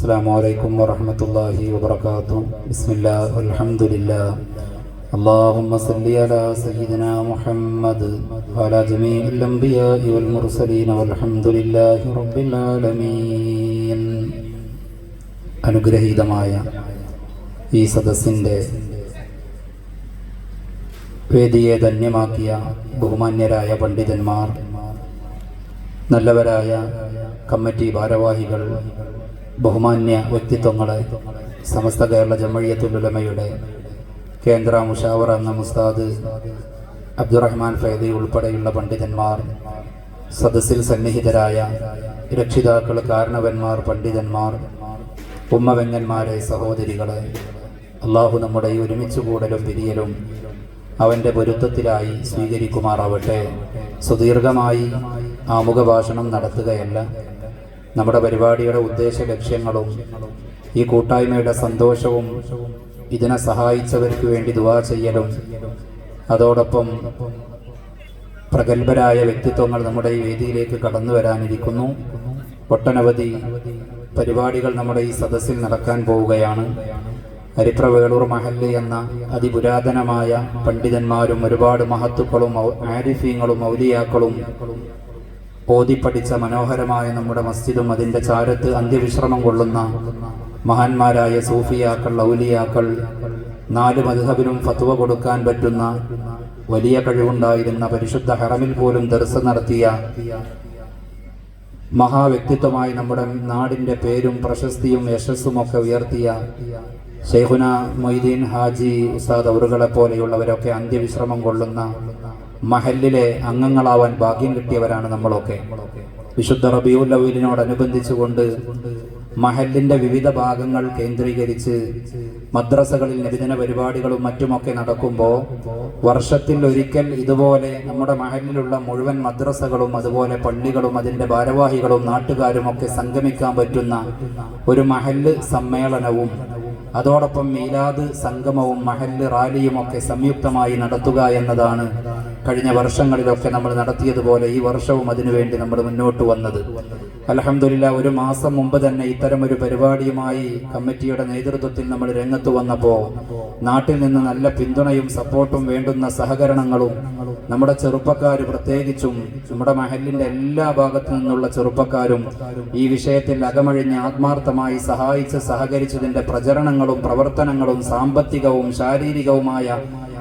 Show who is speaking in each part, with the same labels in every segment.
Speaker 1: السلام عليكم ورحمة الله وبركاته بسم الله والحمد لله اللهم صل على سيدنا محمد وعلى جميع الأنبياء والمرسلين والحمد لله رب العالمين അനുഗ്രഹീതമായ ഈ സദസ്സിൻ്റെ വേദിയെ ധന്യമാക്കിയ ബഹുമാന്യരായ പണ്ഡിതന്മാർ നല്ലവരായ കമ്മിറ്റി ഭാരവാഹികൾ ബഹുമാന്യ വ്യക്തിത്വങ്ങളെ സമസ്ത കേരള ജമഴിയത്തുലമയുടെ കേന്ദ്ര മുഷാവർ എന്ന മുസ്താദ് അബ്ദുറഹ്മാൻ ഫൈദി ഉൾപ്പെടെയുള്ള പണ്ഡിതന്മാർ സദസ്സിൽ സന്നിഹിതരായ രക്ഷിതാക്കൾ കാരണവന്മാർ പണ്ഡിതന്മാർ ഉമ്മവെങ്ങന്മാരെ സഹോദരികളെ അള്ളാഹു നമ്മുടെ ഈ ഒരുമിച്ച് കൂടലും പിരിയലും അവന്റെ പൊരുത്തത്തിലായി സ്വീകരിക്കുമാറാവട്ടെ. സുദീർഘമായി ആമുഖ ഭാഷണം നടത്തുകയല്ല നമ്മുടെ പരിപാടിയുടെ ഉദ്ദേശ ലക്ഷ്യങ്ങളും ഈ കൂട്ടായ്മയുടെ സന്തോഷവും ഇതിനെ സഹായിച്ചവർക്ക് വേണ്ടി ദുവാ ചെയ്യലും. അതോടൊപ്പം പ്രഗത്ഭരായ വ്യക്തിത്വങ്ങൾ നമ്മുടെ ഈ വേദിയിലേക്ക് കടന്നു വരാനിരിക്കുന്നു. ഒട്ടനവധി പരിപാടികൾ നമ്മുടെ ഈ സദസ്സിൽ നടക്കാൻ പോവുകയാണ്. ഹരിപ്ര വേളൂർ മഹല്ല് എന്ന അതിപുരാതനമായ പണ്ഡിതന്മാരും ഒരുപാട് മഹത്തുക്കളും ആരിഫീങ്ങളും ഔലിയാക്കളും ഓതിപ്പടിച്ച മനോഹരമായ നമ്മുടെ മസ്ജിദും അതിന്റെ ചാരത്ത് അന്ത്യവിശ്രമം കൊള്ളുന്ന മഹാന്മാരായ സൂഫിയാക്കൾ ഔലിയാക്കൾ നാല് മധുഹബിനും ഫത്വ കൊടുക്കാൻ പറ്റുന്ന വലിയ കഴിവുണ്ടായിരുന്ന പരിശുദ്ധ ഹറമിൽ പോലും ദർശനം നടത്തിയ മഹാവ്യക്തിത്വമായി നമ്മുടെ നാടിന്റെ പേരും പ്രശസ്തിയും യശസ്സും ഒക്കെ ഉയർത്തിയ ഷെയ്ഖുന മൊയ്തീൻ ഹാജി ഉസ്താദ് അവറുകളെ പോലെയുള്ളവരൊക്കെ അന്ത്യവിശ്രമം കൊള്ളുന്ന മഹലിലെ അംഗങ്ങളാവാൻ ഭാഗ്യം കിട്ടിയവരാണ് നമ്മളൊക്കെ. വിശുദ്ധ റബിയുൽ മഹല്ലിന്റെ വിവിധ ഭാഗങ്ങൾ കേന്ദ്രീകരിച്ച് മദ്രസകളിൽ നബിദിന പരിപാടികളും മറ്റുമൊക്കെ നടക്കുമ്പോൾ വർഷത്തിൽ ഒരിക്കൽ ഇതുപോലെ നമ്മുടെ മഹലിലുള്ള മുഴുവൻ മദ്രസകളും അതുപോലെ പള്ളികളും അതിന്റെ ഭാരവാഹികളും നാട്ടുകാരും ഒക്കെ സംഗമിക്കാൻ പറ്റുന്ന ഒരു മഹൽ സമ്മേളനവും അതോടൊപ്പം മീലാദ് സംഗമവും മഹല്ല് റാലിയും ഒക്കെ സംയുക്തമായി നടത്തുക എന്നതാണ് കഴിഞ്ഞ വർഷങ്ങളിലൊക്കെ നമ്മൾ നടത്തിയതുപോലെ ഈ വർഷവും അതിനുവേണ്ടി നമ്മൾ മുന്നോട്ട് വന്നത്. അലഹമില്ല ഒരു മാസം മുമ്പ് തന്നെ ഇത്തരം ഒരു പരിപാടിയുമായി കമ്മിറ്റിയുടെ നേതൃത്വത്തിൽ നമ്മൾ രംഗത്ത് വന്നപ്പോൾ നാട്ടിൽ നിന്ന് നല്ല പിന്തുണയും സപ്പോർട്ടും വേണ്ടുന്ന സഹകരണങ്ങളും നമ്മുടെ ചെറുപ്പക്കാർ പ്രത്യേകിച്ചും നമ്മുടെ മഹലിന്റെ എല്ലാ ഭാഗത്തു നിന്നുള്ള ചെറുപ്പക്കാരും ഈ വിഷയത്തിൽ അകമഴിഞ്ഞ് ആത്മാർത്ഥമായി സഹായിച്ച് സഹകരിച്ചതിന്റെ പ്രചരണങ്ങളും പ്രവർത്തനങ്ങളും സാമ്പത്തികവും ശാരീരികവുമായ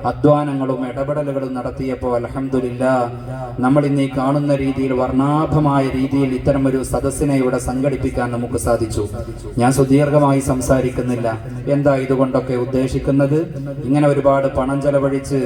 Speaker 1: അധ്വാനങ്ങളും ഇടപെടലുകളും നടത്തിയപ്പോൾ അലഹമില്ല നമ്മൾ ഇന്ന് ഈ കാണുന്ന രീതിയിൽ വർണാഭമായ രീതിയിൽ ഇത്തരം ഒരു സദസ്സിനെ ഇവിടെ സംഘടിപ്പിക്കാൻ നമുക്ക് സാധിച്ചു. ഞാൻ സുദീർഘമായി സംസാരിക്കുന്നില്ല. എന്താ ഇതുകൊണ്ടൊക്കെ ഉദ്ദേശിക്കുന്നത്? ഇങ്ങനെ ഒരുപാട് പണം ചെലവഴിച്ച്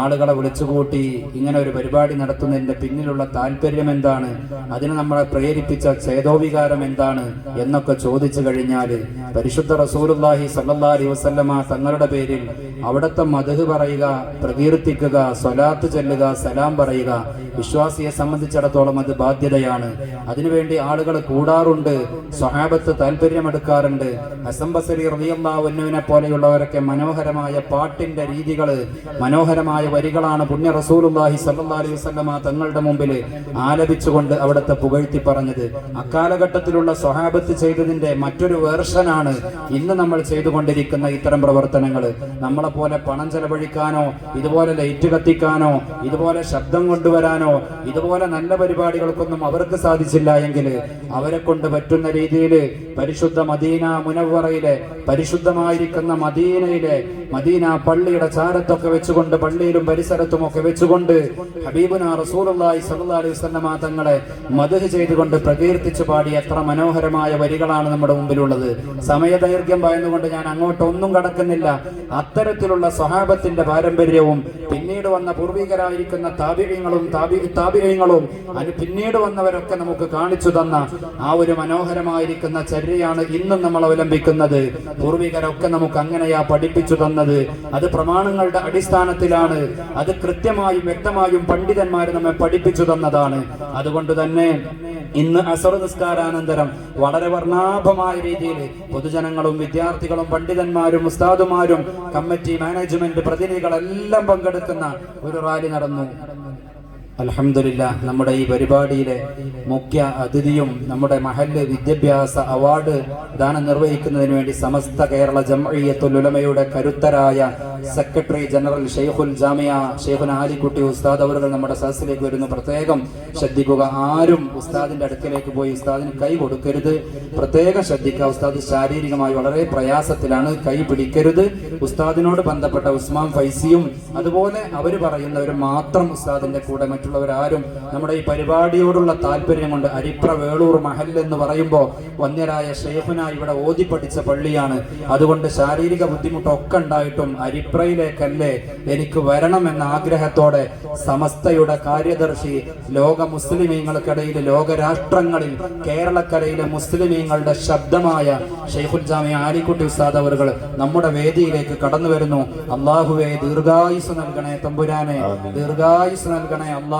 Speaker 1: ആളുകളെ വിളിച്ചുകൂട്ടി ഇങ്ങനെ ഒരു പരിപാടി നടത്തുന്നതിന്റെ പിന്നിലുള്ള താല്പര്യം എന്താണ്? അതിന് നമ്മളെ പ്രേരിപ്പിച്ച ചേതോവികാരം എന്താണ് എന്നൊക്കെ ചോദിച്ചു കഴിഞ്ഞാൽ പരിശുദ്ധ റസൂലുള്ളാഹി സല്ലാ അലൈഹി വസല്ലമ തങ്ങളുടെ പേരിൽ അവിടുത്തെ മധു പറയുക പ്രകീർത്തിക്കുക സ്വലാത്ത് ചെല്ലുക സലാം പറയുക. വിശ്വാസിയെ സംബന്ധിച്ചിടത്തോളം അത് ബാധ്യതയാണ്. അതിനുവേണ്ടി ആളുകൾ കൂടാറുണ്ട് സ്വഹാബത്ത് താല്പര്യമെടുക്കാറുണ്ട് അസംബസരി ബസരി റളിയല്ലാഹുവിനെ പോലെയുള്ളവരൊക്കെ മനോഹരമായ പാട്ടിന്റെ രീതികൾ മനോഹരമായ വരികളാണ് പുണ്യ റസൂലുള്ളാഹി സല്ലല്ലാഹി അലൈഹി വസല്ലമ തങ്ങളുടെ മുമ്പിൽ ആലപിച്ചുകൊണ്ട് അവിടുത്തെ പുകഴ്ത്തി പറഞ്ഞത്. അക്കാലഘട്ടത്തിലുള്ള സ്വഹാബത്ത് ചെയ്തതിന്റെ മറ്റൊരു വേർഷനാണ് ഇന്ന് നമ്മൾ ചെയ്തുകൊണ്ടിരിക്കുന്ന ഇത്തരം പ്രവർത്തനങ്ങൾ നമ്മളെപ്പോലെ പോലെ പണം ചെലവഴിക്കാനോ ഇതുപോലെ ലൈറ്റ് കത്തിക്കാനോ ഇതുപോലെ ശബ്ദം കൊണ്ടുവരാനോ ഇതുപോലെ നല്ല പരിപാടികൾക്കൊന്നും അവർക്ക് സാധിച്ചില്ല എങ്കിൽ അവരെ കൊണ്ട് പറ്റുന്ന രീതിയിൽ പരിശുദ്ധ മദീന മുനവറയിലെ പരിശുദ്ധമായിരിക്കുന്ന മദീനയിലെ മദീന പള്ളിയുടെ ചാരത്തൊക്കെ വെച്ചുകൊണ്ട് പള്ളിയിലും പരിസരത്തും ഒക്കെ വെച്ചുകൊണ്ട് ഹബീബുന സ്വല്ലല്ലാഹി അലൈഹി വസല്ലമ തങ്ങളെ മധുഹ് ചെയ്തുകൊണ്ട് പ്രകീർത്തിച്ചു പാടിയ എത്ര മനോഹരമായ വരികളാണ് നമ്മുടെ മുമ്പിലുള്ളത്. സമയദൈർഘ്യം പറയുന്നുകൊണ്ട് ഞാൻ അങ്ങോട്ടൊന്നും കടക്കുന്നില്ല. അത്തരത്തിലുള്ള സ്വഹാബത്തിന്റെ പാരമ്പര്യവും പിന്നീട് വന്ന പൂർവികരായിരിക്കുന്ന താപികങ്ങളും താപികങ്ങളും അതിന് പിന്നീട് വന്നവരൊക്കെ നമുക്ക് കാണിച്ചു തന്ന ആ ഒരു മനോഹരമായിരിക്കുന്ന ചര്യയാണ് ഇന്നും നമ്മൾ അവലംബിക്കുന്നത്. പൂർവികരൊക്കെ നമുക്ക് അങ്ങനെയാ പഠിപ്പിച്ചു തന്നത്. അത് പ്രമാണങ്ങളുടെ അടിസ്ഥാനത്തിലാണ്. അത് കൃത്യമായും വ്യക്തമായും പണ്ഡിതന്മാർ നമ്മെ പഠിപ്പിച്ചു തന്നതാണ്. അതുകൊണ്ട് തന്നെ ഇന്ന് അസർ നിസ്കാരാനന്തരം വളരെ വർണാഭമായ രീതിയിൽ പൊതുജനങ്ങളും വിദ്യാർത്ഥികളും പണ്ഡിതന്മാരും ഉസ്താദുമാരും കമ്മിറ്റി മാനേജ്മെന്റ് പ്രതിനിധികളെല്ലാം പങ്കെടുക്കുന്ന ഒരു റാലി നടന്നു. അൽഹംദുലില്ല നമ്മുടെ ഈ പരിപാടിയിലെ മുഖ്യ അതിഥിയും നമ്മുടെ മഹല്ല് വിദ്യാഭ്യാസ അവാർഡ് ദാനം നിർവഹിക്കുന്നതിന് വേണ്ടി സമസ്ത കേരള ജംഇയ്യത്തുൽ ഉലമയുടെ കരുത്തരായ സെക്രട്ടറി ജനറൽ ഷെയ്ഖുൽ ജാമിയ ഷെയ്ഖുൻ ആലിക്കുട്ടി ഉസ്താദ് അവർ നമ്മുടെ സദസ്സിലേക്ക് വരുന്നു. പ്രത്യേകം ശ്രദ്ധിക്കുക ആരും ഉസ്താദിന്റെ അടുക്കലേക്ക് പോയി ഉസ്താദിന് കൈ കൊടുക്കരുത്. പ്രത്യേകം ശ്രദ്ധിക്കുക ഉസ്താദ് ശാരീരികമായി വളരെ പ്രയാസത്തിലാണ് കൈ പിടിക്കരുത്. ഉസ്താദിനോട് ബന്ധപ്പെട്ട ഉസ്മാൻ ഫൈസിയും അതുപോലെ അവർ പറയുന്നവരും മാത്രം ഉസ്താദിന്റെ കൂടെ മറ്റുള്ളവരാരും നമ്മുടെ ഈ പരിപാടിയോടുള്ള താല്പര്യം കൊണ്ട് അരിപ്ര വേളൂർ മഹൽ എന്ന് പറയുമ്പോൾ വന്യരായ ഷെയ്ഖുന ഇവിടെ ഓതി പഠിച്ച പള്ളിയാണ്. അതുകൊണ്ട് ശാരീരിക ബുദ്ധിമുട്ടൊക്കെ ഉണ്ടായിട്ടും അരിപ്രയിലേക്കല്ലേ എനിക്ക് വരണം എന്ന ആഗ്രഹത്തോടെ സമസ്തയുടെ കാര്യദർശി ലോക മുസ്ലിമീങ്ങൾക്കിടയിൽ ലോകരാഷ്ട്രങ്ങളിൽ കേരളക്കരയിലെ മുസ്ലിമീങ്ങളുടെ ശബ്ദമായ ഷെയ്ഖുൽ ജാമി ആലിക്കുട്ടി ഉസ്താദ് അവർ നമ്മുടെ വേദിയിലേക്ക് കടന്നു വരുന്നു. അള്ളാഹുവെ ദീർഘായുസ് നൽകണേ തമ്പുരാനെ. ദീർഘായുസ് നൽകണേ അല്ലാ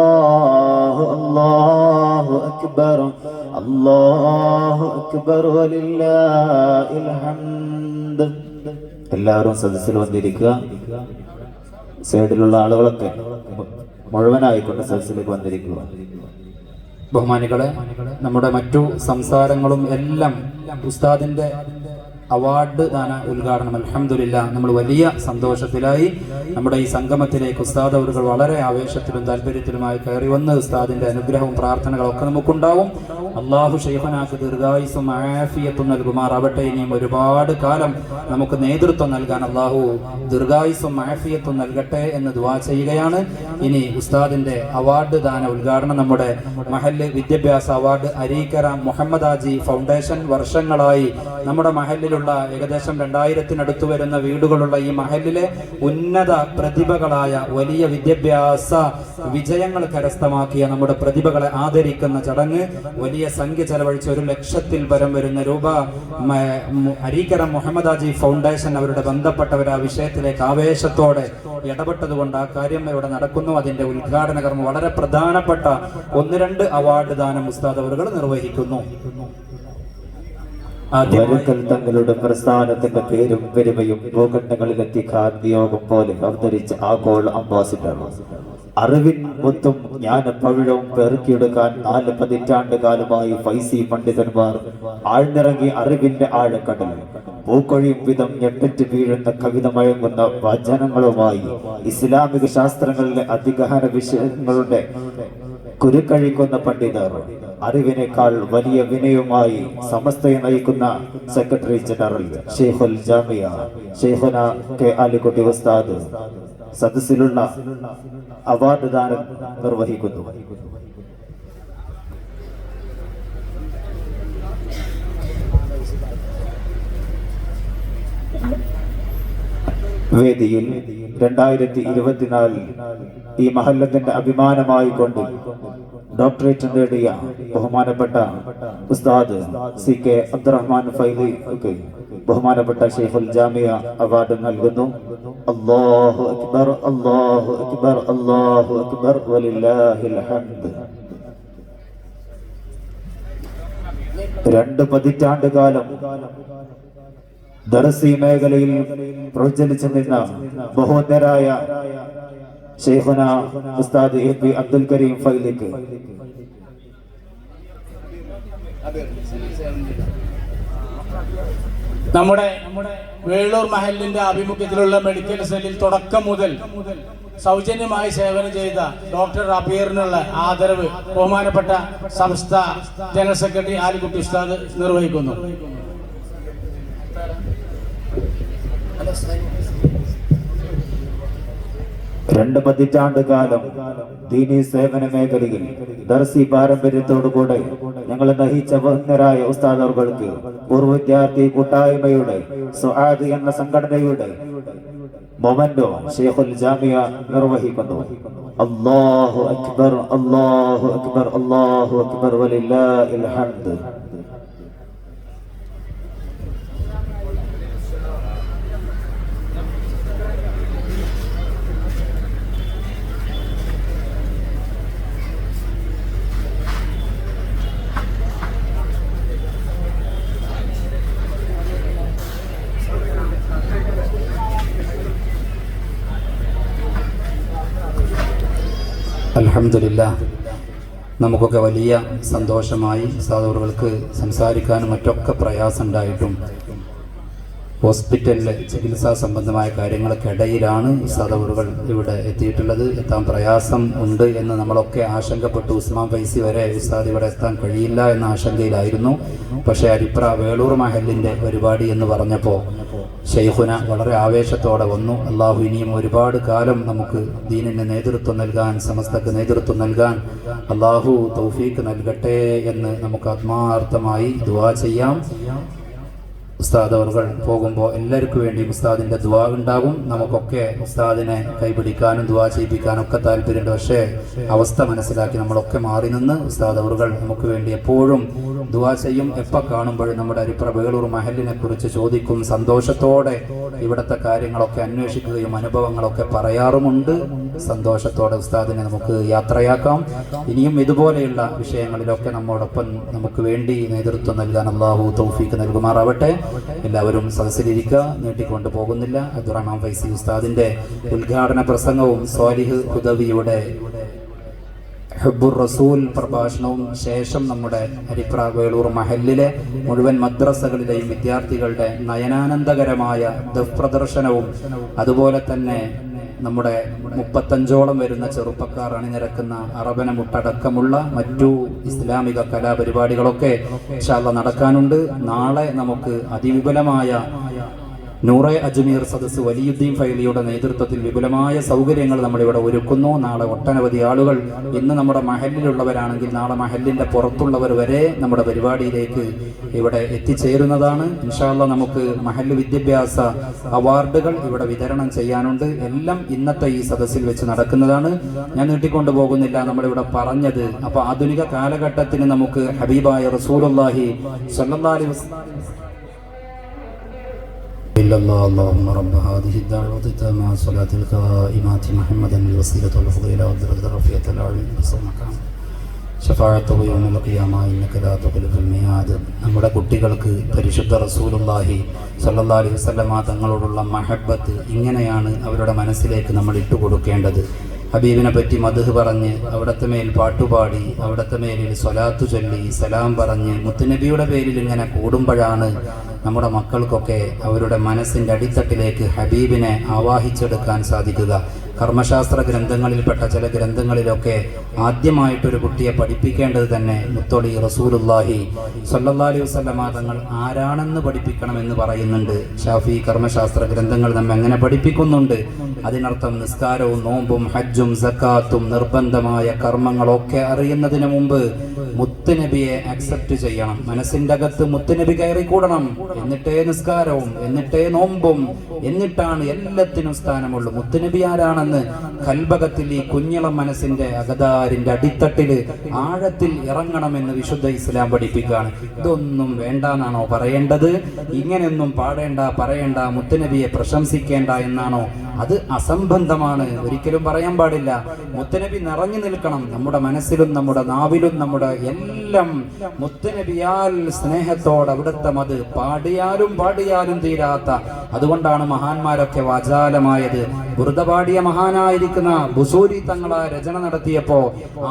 Speaker 2: الله الله أكبر الله أكبر ولله الحمد എല്ലാവരും സദസ്സിൽ വന്നിരിക്കുക സൈഡിലുള്ള ആളുകളൊക്കെ മുഴുവനായിക്കൊണ്ട് സദസ്സിലേക്ക് വന്നിരിക്കുക
Speaker 1: ബഹുമാനികളെ നമ്മുടെ മറ്റു സംസാരങ്ങളും എല്ലാം ഉസ്താദിന്റെ അവാർഡ് ദാന ഉദ്ഘാടനം. അലഹമില്ല നമ്മൾ വലിയ സന്തോഷത്തിലായി. നമ്മുടെ ഈ സംഗമത്തിലേക്ക് ഉസ്താദ് അവർ വളരെ ആവേശത്തിലും താല്പര്യത്തിലുമായി കയറി വന്ന് ഉസ്താദിന്റെ അനുഗ്രഹവും പ്രാർത്ഥനകളൊക്കെ നമുക്കുണ്ടാവും. അള്ളാഹു ഷെയ്ഖനാക്ക് ദീർഘായുസും ആഫിയത്തും നൽകുമാറാവട്ടെ. ഇനിയും ഒരുപാട് കാലം നമുക്ക് നേതൃത്വം നൽകാൻ അള്ളാഹു ദീർഘായുസും ആഫിയത്തും നൽകട്ടെ എന്ന് ദുവാ ചെയ്യുകയാണ്. ഇനി ഉസ്താദിന്റെ അവാർഡ് ദാന ഉദ്ഘാടനം നമ്മുടെ മഹല്ല് വിദ്യാഭ്യാസ അവാർഡ് അരീക്കര മുഹമ്മദ് ആജി ഫൗണ്ടേഷൻ വർഷങ്ങളായി നമ്മുടെ മഹലിലുള്ള ഏകദേശം രണ്ടായിരത്തിനടുത്ത് വരുന്ന വീടുകളുള്ള ഈ മഹലിലെ ഉന്നത പ്രതിഭകളായ വലിയ വിദ്യാഭ്യാസ വിജയങ്ങൾ കരസ്ഥമാക്കിയ നമ്മുടെ പ്രതിഭകളെ ആദരിക്കുന്ന ചടങ്ങ് വലിയ സംഖ്യ ചെലവഴിച്ച് ഒരു ലക്ഷത്തിൽ പരം വരുന്ന രൂപ മുഹമ്മദാജി അരീക്കര മുഹമ്മദ് ആജി ഫൗണ്ടേഷൻ അവരുടെ ബന്ധപ്പെട്ടവർ ആ വിഷയത്തിലേക്ക് ആവേശത്തോടെ ഇടപെട്ടതുകൊണ്ട് ആ കാര്യം ഇവിടെ നടക്കുന്നു. അതിന്റെ ഉദ്ഘാടന കർമ്മം വളരെ പ്രധാനപ്പെട്ട ഒന്ന് രണ്ട് അവാർഡ് ദാനം ഉസ്താദ് അവറുകൾ നിർവഹിക്കുന്നു.
Speaker 2: വരുക്കൽ തങ്ങളുടെ പ്രസ്ഥാനത്തിന്റെ പേരും പെരുമയും ഭൂഖണ്ഡങ്ങളിലെത്തിക്കാൻ നിയോഗം പോലെ അവതരിച്ച ആഗോള അംബാസിഡർ. അറിവിൻ മുത്തും ജ്ഞാനപ്പവിഴവും പെറുക്കിയെടുക്കാൻ നാല് പതിറ്റാണ്ട് കാലമായി ഫൈസി പണ്ഡിതന്മാർ ആഴ്ന്നിറങ്ങി അറിവിന്റെ ആഴക്കടൽ. പൂക്കൊഴിയും വിധം ഞെട്ടറ്റ് വീഴുന്ന കവിത മഴങ്ങുന്ന വചനങ്ങളുമായി ഇസ്ലാമിക ശാസ്ത്രങ്ങളിലെ അതിഗഹന വിഷയങ്ങളുടെ കുരുക്കഴിക്കുന്ന പണ്ഡിതർ അറിവിനേക്കാൾ വലിയ വിനയുമായി സമസ്തയെ നയിക്കുന്ന സെക്രട്ടറി ജനറൽ ഷെയ്ഖുൽ ജാമിയ. ഷെയ്ഖുന കെ അലിക്കുട്ടി ഉസ്താദ്. സദസ്സിലുള്ള അവാർഡ് ദാനം നിർവഹിക്കുന്നു. വേദിയിൽ രണ്ടായിരത്തി ഇരുപത്തിനാലിൽ ഈ മഹല്ലത്തിന്റെ അഭിമാനമായി കൊണ്ട് ഡോക്ടറേറ്റ് നേടിയ ബഹുമാനപ്പെട്ട ഉസ്താദ് സി കെ അബ്ദുറഹ്മാൻ ഫൈലിക്ക് ബഹുമാനപ്പെട്ട ഷെയ്ഖുൽ ജാമിയ അവാർഡ് നൽകുന്നു. അല്ലാഹു അക്ബർ അല്ലാഹു അക്ബർ അല്ലാഹു അക്ബർ. വലില്ലാഹിൽ ഹംദ്. രണ്ട് പതിറ്റാണ്ട് കാലം ദർസി മേഖലയിൽ പ്രചരിച്ചു നിന്ന ബഹോന്നരായ ഷെയ്ഖുന ഉസ്താദ് എ പി അബ്ദുൽ കരീം ഫൈലിക്ക്.
Speaker 3: നമ്മുടെ വേളൂർ മഹലിന്റെ ആഭിമുഖ്യത്തിലുള്ള മെഡിക്കൽ സെല്ലിൽ തുടക്കം മുതൽ സൗജന്യമായി സേവനം ചെയ്ത ഡോക്ടർ റബീറിനുള്ള ആദരവ് ബഹുമാനപ്പെട്ട സംസ്ഥ ജനറൽ സെക്രട്ടറി ആലിക്കുട്ടി ഉസ്താദ് നിർവഹിക്കുന്നു.
Speaker 2: രണ്ട് പതിറ്റാണ്ട് കാലം ദീനി സേവന മേഖലയിൽ ദർശി പാരമ്പര്യത്തോടുകൂടെ ഞങ്ങൾ നയിച്ച ബഹുന്നരായ ഉസ്താദവർക്ക് പൂർവ വിദ്യാർത്ഥി കൂട്ടായ്മയുടെ സുഹാദ് എന്ന സംഘടനയുടെ മൊമന്റോ ഷെയ്ഖുൽ ജാമിയ നിർവഹിക്കുന്നു. അള്ളാഹു അക്ബർ അള്ളാഹു അക്ബർ അള്ളാഹു അക്ബർ വലില്ലാഹിൽ ഹംദ്.
Speaker 1: അലഹമില്ല നമുക്കൊക്കെ വലിയ സന്തോഷമായി സാധുവറുകൾക്ക് സംസാരിക്കാനും മറ്റൊക്കെ പ്രയാസമുണ്ടായിട്ടും ഹോസ്പിറ്റലിലെ ചികിത്സാ സംബന്ധമായ കാര്യങ്ങൾക്കിടയിലാണ് സാധവറുകൾ ഇവിടെ എത്തിയിട്ടുള്ളത്. എത്താൻ പ്രയാസം ഉണ്ട് എന്ന് നമ്മളൊക്കെ ആശങ്കപ്പെട്ടു. ഉസ്മാൻ ഫൈസി വരെ ഉസ്താദ് ഇവിടെ എത്താൻ കഴിയില്ല എന്ന ആശങ്കയിലായിരുന്നു. പക്ഷേ അരിപ്ര വേളൂർ മഹലിന്റെ പരിപാടി എന്ന് പറഞ്ഞപ്പോൾ ഷെയ്ഖുന വളരെ ആവേശത്തോടെ വന്നു. അള്ളാഹു ഇനിയും ഒരുപാട് കാലം നമുക്ക് ദീനിന് നേതൃത്വം നൽകാൻ സമസ്തക്ക് നേതൃത്വം നൽകാൻ അള്ളാഹു തൗഫീഖ് നൽകട്ടെ എന്ന് നമുക്ക് ആത്മാർത്ഥമായി ദുവാ ചെയ്യാം. ഉസ്താദ് അവർ പോകുമ്പോൾ എല്ലാവർക്കും വേണ്ടി ഉസ്താദിന്റെ ദുവാ ഉണ്ടാകും. നമുക്കൊക്കെ ഉസ്താദിനെ കൈപിടിക്കാനും ദുവാ ചെയ്യിപ്പിക്കാനും ഒക്കെ താല്പര്യമുണ്ട്. പക്ഷേ അവസ്ഥ മനസ്സിലാക്കി നമ്മളൊക്കെ മാറി നിന്ന് ഉസ്താദ് അവർ നമുക്ക് വേണ്ടി എപ്പോഴും ദുവാ ചെയ്യും. എപ്പോൾ കാണുമ്പോഴും നമ്മുടെ അരിപ്ര വേളൂർ മഹലിനെ കുറിച്ച് ചോദിക്കും. സന്തോഷത്തോടെ ഇവിടുത്തെ കാര്യങ്ങളൊക്കെ അന്വേഷിക്കുകയും അനുഭവങ്ങളൊക്കെ പറയാറുമുണ്ട്. സന്തോഷത്തോടെ ഉസ്താദിനെ നമുക്ക് യാത്രയാക്കാം. ഇനിയും ഇതുപോലെയുള്ള വിഷയങ്ങളിലൊക്കെ നമ്മോടൊപ്പം നമുക്ക് വേണ്ടി നേതൃത്വം നൽകാൻ അള്ളാഹു തൗഫീക്ക് നൽകുമാറാവട്ടെ. എല്ലാവരും സദസ്സിലിരിക്കുക നീട്ടിക്കൊണ്ട് പോകുന്നില്ല. അബ്ദുറഹ്മാൻ ഫൈസി ഉസ്താദിന്റെ ഉദ്ഘാടന പ്രസംഗവും സ്വാലിഹ് ഹുദവിയുടെ ഹബ്ബുർ റസൂൽ പ്രഭാഷണവും ശേഷം നമ്മുടെ ഹരിപ്ര വേളൂർ മഹലിലെ മുഴുവൻ മദ്രസകളിലെയും വിദ്യാർത്ഥികളുടെ നയനാനന്ദകരമായ ദുഃപ്രദർശനവും അതുപോലെ തന്നെ നമ്മുടെ മുപ്പത്തഞ്ചോളം വരുന്ന ചെറുപ്പക്കാർ അണിനിരക്കുന്ന അറബന മുട്ടടക്കമുള്ള മറ്റു ഇസ്ലാമിക കലാപരിപാടികളൊക്കെ ശാല നടക്കാനുണ്ട്. നാളെ നമുക്ക് അതിവിപുലമായ നൂറെ അജ്മീർ സദസ് വലിയുദ്ദീൻ ഫൈലിയുടെ നേതൃത്വത്തിൽ വിപുലമായ സൗകര്യങ്ങൾ നമ്മളിവിടെ ഒരുക്കുന്നു. നാളെ ഒട്ടനവധി ആളുകൾ ഇന്ന് നമ്മുടെ മഹലിലുള്ളവരാണെങ്കിൽ നാളെ മഹലിന്റെ പുറത്തുള്ളവർ വരെ നമ്മുടെ പരിപാടിയിലേക്ക് ഇവിടെ എത്തിച്ചേരുന്നതാണ്. ഇൻഷാല്ല നമുക്ക് മഹൽ വിദ്യാഭ്യാസ അവാർഡുകൾ ഇവിടെ വിതരണം ചെയ്യാനുണ്ട്. എല്ലാം ഇന്നത്തെ ഈ സദസ്സിൽ വെച്ച് നടക്കുന്നതാണ്. ഞാൻ നീട്ടിക്കൊണ്ടു പോകുന്നില്ല നമ്മളിവിടെ പറഞ്ഞത്. അപ്പോൾ ആധുനിക കാലഘട്ടത്തിന് നമുക്ക് ഹബീബായ റസൂലുള്ളാഹി സ്വല്ലല്ലാഹി അലൈഹി വസല്ലം إلا الله اللهم رب هذه الدعوة التامة صلاة القائمات محمدا الوسيلة والفضيلة والدرجة الرفيعة العلي بصمك ഷഫാഴത്ത് يوم القيامة إنك لا تخلف الميعاد നമ്മുടെ കുട്ടികൾക്ക് പരിശുദ്ധ റസൂലുള്ളാഹി സല്ലല്ലാഹു അലൈഹി വസല്ലമ തങ്ങളോടുള്ള മഹബത്ത് ഇങ്ങനെയാണ് അവരുടെ മനസ്സിലേക്ക് നമ്മൾ ഇട്ടുകൊടുക്കേണ്ടത് ഹബീബിനെ പറ്റി മധുഹ് പറഞ്ഞ് അവിടത്തെ മേൽ പാട്ടുപാടി അവിടത്തെ മേലിൽ സ്വലാത്തു ചൊല്ലി സലാം പറഞ്ഞ് മുത്തുനബിയുടെ പേരിൽ ഇങ്ങനെ കൂടുമ്പോഴാണ് നമ്മുടെ മക്കൾക്കൊക്കെ അവരുടെ മനസ്സിന്റെ അടിത്തട്ടിലേക്ക് ഹബീബിനെ ആവാഹിച്ചെടുക്കാൻ സാധിക്കുക. കർമ്മശാസ്ത്ര ഗ്രന്ഥങ്ങളിൽപ്പെട്ട ചില ഗ്രന്ഥങ്ങളിലൊക്കെ ആദ്യമായിട്ടൊരു കുട്ടിയെ പഠിപ്പിക്കേണ്ടത് തന്നെ മുത്തോളി റസൂലുല്ലാഹി സല്ലല്ലാഹു അലൈഹി വസല്ലമ തങ്ങൾ ആരാണെന്ന് പഠിപ്പിക്കണമെന്ന് പറയുന്നുണ്ട്. ഷാഫി കർമ്മശാസ്ത്ര ഗ്രന്ഥങ്ങൾ നമ്മെ എങ്ങനെ പഠിപ്പിക്കുന്നുണ്ട്. അതിനർത്ഥം നിസ്കാരവും നോമ്പും ഹജ്ജും സക്കാത്തും നിർബന്ധമായ കർമ്മങ്ങളൊക്കെ അറിയുന്നതിന് മുമ്പ് മുത്തുനബിയെ അക്സെപ്റ്റ് ചെയ്യണം. മനസ്സിന്റെ അകത്ത് മുത്തുനബി കയറിക്കൂടണം. എന്നിട്ടേ നിസ്കാരവും എന്നിട്ടേ നോമ്പും എന്നിട്ടാണ് എല്ലാത്തിനും സ്ഥാനമുള്ളൂ. മുത്തുനബി ആരാണെന്ന് കൽബകത്തിൽ ഈ കുഞ്ഞിളം മനസ്സിന്റെ അകതാരിന്റെ അടിത്തട്ടിൽ ആഴത്തിൽ ഇറങ്ങണമെന്ന് വിശുദ്ധ ഇസ്ലാം പഠിപ്പിക്കുകയാണ്. ഇതൊന്നും വേണ്ടെന്നാണോ പറയേണ്ടത്? ഇങ്ങനെയൊന്നും പാടേണ്ട പറയേണ്ട മുത്തുനബിയെ പ്രശംസിക്കേണ്ട എന്നാണോ? അത് അസംബന്ധമാണ്. ഒരിക്കലും പറയാൻ പാടില്ല. മുത്തനബി നിറഞ്ഞു നിൽക്കണം. നമ്മുടെ മനസ്സിലും നമ്മുടെ നാവിലും നമ്മുടെ എല്ലാം മുത്തനബിയാൽ സ്നേഹത്തോടെ അവിടുത്തെ മത് പാടിയാലും പാടിയാലും തീരാത്ത അതുകൊണ്ടാണ് മഹാന്മാരൊക്കെ വാചാലമായത്. വെറുതെ മഹാനായിരിക്കുന്ന ബുസൂരി തങ്ങളെ രചന നടത്തിയപ്പോ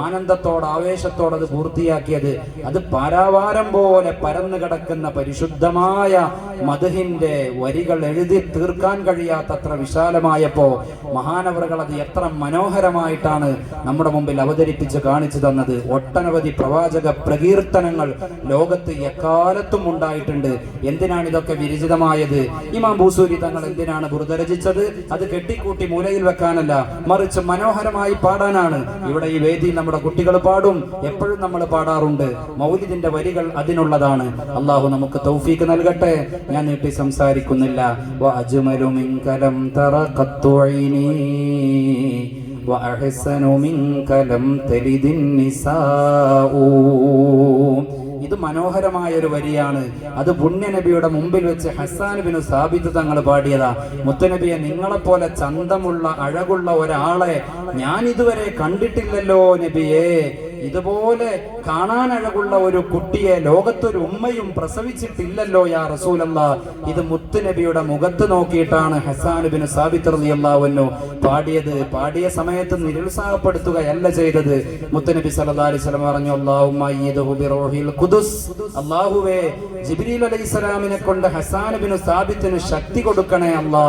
Speaker 1: ആനന്ദത്തോട് ആവേശത്തോട് അത് പൂർത്തിയാക്കിയത്. അത് പാരാവാരം പോലെ പരന്നു കിടക്കുന്ന പരിശുദ്ധമായ മധുഹിന്റെ വരികൾ എഴുതി തീർക്കാൻ കഴിയാത്തത്ര വിശാലമായപ്പോ മഹാനവറുകൾ അത് എത്ര മനോഹരമായിട്ടാണ് നമ്മുടെ മുമ്പിൽ അവതരിപ്പിച്ച് കാണിച്ചു തന്നത്. ഒട്ടനവധി പ്രവാചക പ്രകീർത്തനങ്ങൾ ലോകത്ത് എക്കാലത്തും ഉണ്ടായിട്ടുണ്ട്. എന്തിനാണ് ഇതൊക്കെ വിരചിതമായത്? ഇമാം ബൂസൂരി തങ്ങൾ എന്തിനാണ് ബുറുദ രചിച്ചത് അത് കെട്ടിക്കൂട്ടി മൂലയിൽ വെക്കാനല്ല മറിച്ച് മനോഹരമായി പാടാനാണ് ഇവിടെ ഈ വേദിയിൽ നമ്മുടെ കുട്ടികൾ പാടും എപ്പോഴും നമ്മൾ പാടാറുണ്ട് മൗലിദിന്റെ വരികൾ അതിനുള്ളതാണ് അള്ളാഹു നമുക്ക് തൗഫീക്ക് നൽകട്ടെ ഞാൻ നീട്ടി സംസാരിക്കുന്നില്ല വഅജ്മലു മിൻകലം തറ ഖത്തു ഐനി وأحسن منك لم تلد النساء ഇത് മനോഹരമായ ഒരു വരിയാണ്. അത് പുണ്യനബിയുടെ മുമ്പിൽ വെച്ച് ഹസാൻ ബിനു സാബിത്ത് തങ്ങൾ പാടിയതാ. മുത്തനബിയെ നിങ്ങളെപ്പോലെ ചന്തമുള്ള അഴകുള്ള ഒരാളെ ഞാൻ ഇതുവരെ കണ്ടിട്ടില്ലല്ലോ നബിയെ. ഇതുപോലെ കാണാൻ അഴകുള്ള ഒരു കുട്ടിയെ ലോകത്തൊരു ഉമ്മയും പ്രസവിച്ചിട്ടില്ലല്ലോ യാ റസൂലല്ല. ഇത് മുത്തുനബിയുടെ മുഖത്ത് നോക്കിയിട്ടാണ് ഹസാനുബിന് റളിയല്ലാഹു പാടിയത്. പാടിയ സമയത്ത് നിരുത്സാഹപ്പെടുത്തുകയല്ല ചെയ്തത്. മുത്തുനബി സല്ലല്ലാഹു അലൈഹി വസല്ലം പറഞ്ഞു അള്ളാഹുമായി ഖുദുസ്. അലൈഹിസ്സലാമിനെ കൊണ്ട് ഹസാനുബിന് സാബിത്തിന് ശക്തി കൊടുക്കണേ അല്ലാ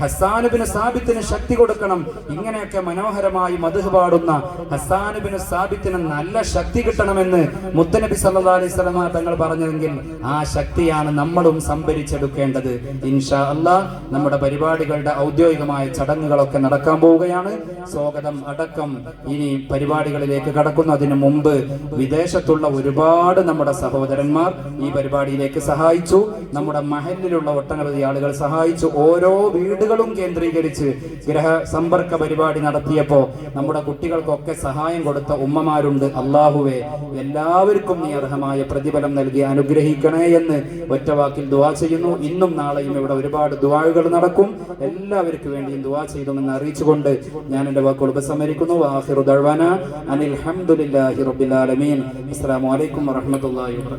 Speaker 1: ഹസാനുബിന് സാബിത്തിന് ശക്തി കൊടുക്കണം. ഇങ്ങനെയൊക്കെ മനോഹരമായി മധു പാടുന്ന ഹസാനുബിന് സാബിത്തിന് നല്ല ശക്തി കിട്ടണമെന്ന് മുത്തനബി സല്ലാ അലൈഹി സ്വലമ തങ്ങൾ പറഞ്ഞതെങ്കിൽ ആ ശക്തിയാണ് നമ്മളും സംഭരിച്ചെടുക്കേണ്ടത്. ഇൻഷാ അല്ലാ നമ്മുടെ പരിപാടികളുടെ ഔദ്യോഗികമായ ചടങ്ങുകളൊക്കെ നടക്കാൻ പോവുകയാണ്. സ്വാഗതം അടക്കം ഇനി പരിപാടികളിലേക്ക് കടക്കുന്നതിന് മുമ്പ് വിദേശത്തുള്ള ഒരുപാട് നമ്മുടെ സഹോദരന്മാർ ഈ പരിപാടിയിലേക്ക് സഹായിച്ചു. നമ്മുടെ മഹലിലുള്ള ഒട്ടനവധി ആളുകൾ സഹായിച്ചു. ഓരോ വീടുകളും കേന്ദ്രീകരിച്ച് ഗ്രഹ സമ്പർക്ക പരിപാടി നടത്തിയപ്പോ നമ്മുടെ കുട്ടികൾക്കൊക്കെ സഹായം കൊടുത്ത ഉമ്മമാരുണ്ട്. അള്ളാഹുവെ എല്ലാവർക്കും നീ അർഹമായ പ്രതിഫലം നൽകി അനുഗ്രഹിക്കണേ എന്ന് ഒറ്റവാക്കിൽ ദുവാ ചെയ്യുന്നു. ഇന്നും നാളെയും ഇവിടെ ഒരുപാട് ദുവാഴുകൾ നടക്കും. എല്ലാവർക്കും വേണ്ടിയും ദുവാ ചെയ്തുമെന്ന് അറിയിച്ചുകൊണ്ട് ഞാൻ എന്റെ വാക്കുകൾ ഉപസംഹരിക്കുന്നു. വാഹിറു അനിൽ ഹംദുലില്ലാഹി റബ്ബിൽ ആലമീൻ. അസ്സലാമു അലൈക്കും വറഹ്മത്തുള്ളാഹി വബറകാതുഹു